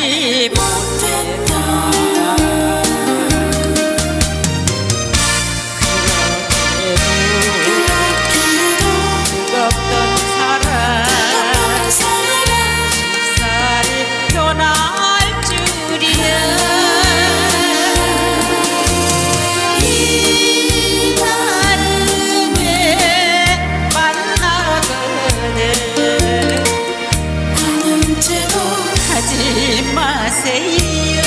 하지 마세요.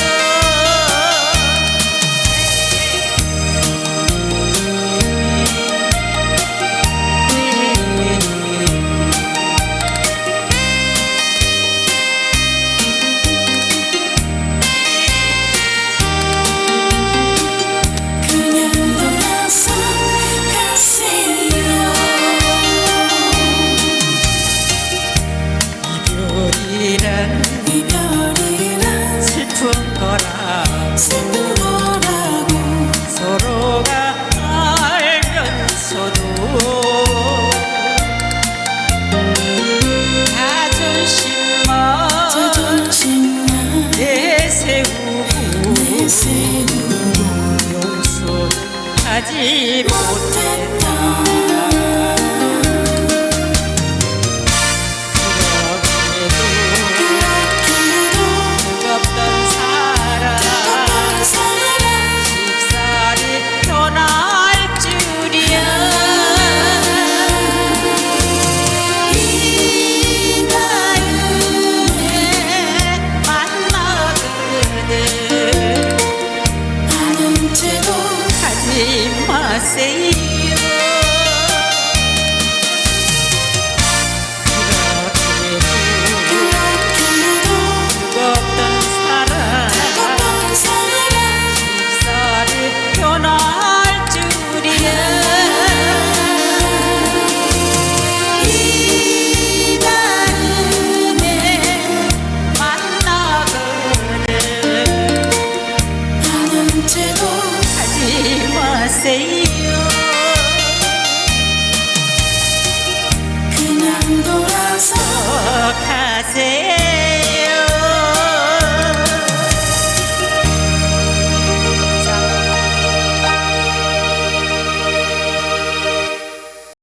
그냥 돌아서 가세요. 이별이란 슬픈 거라고 서로가 알면서도 자존심만 자존심만 내세우고 내세우고 용서하지 못했 그렇게도 뜨겁던 사랑 쉽사리 변할 줄이야 이 마음에 만나거든 아는 채도 하지 마세요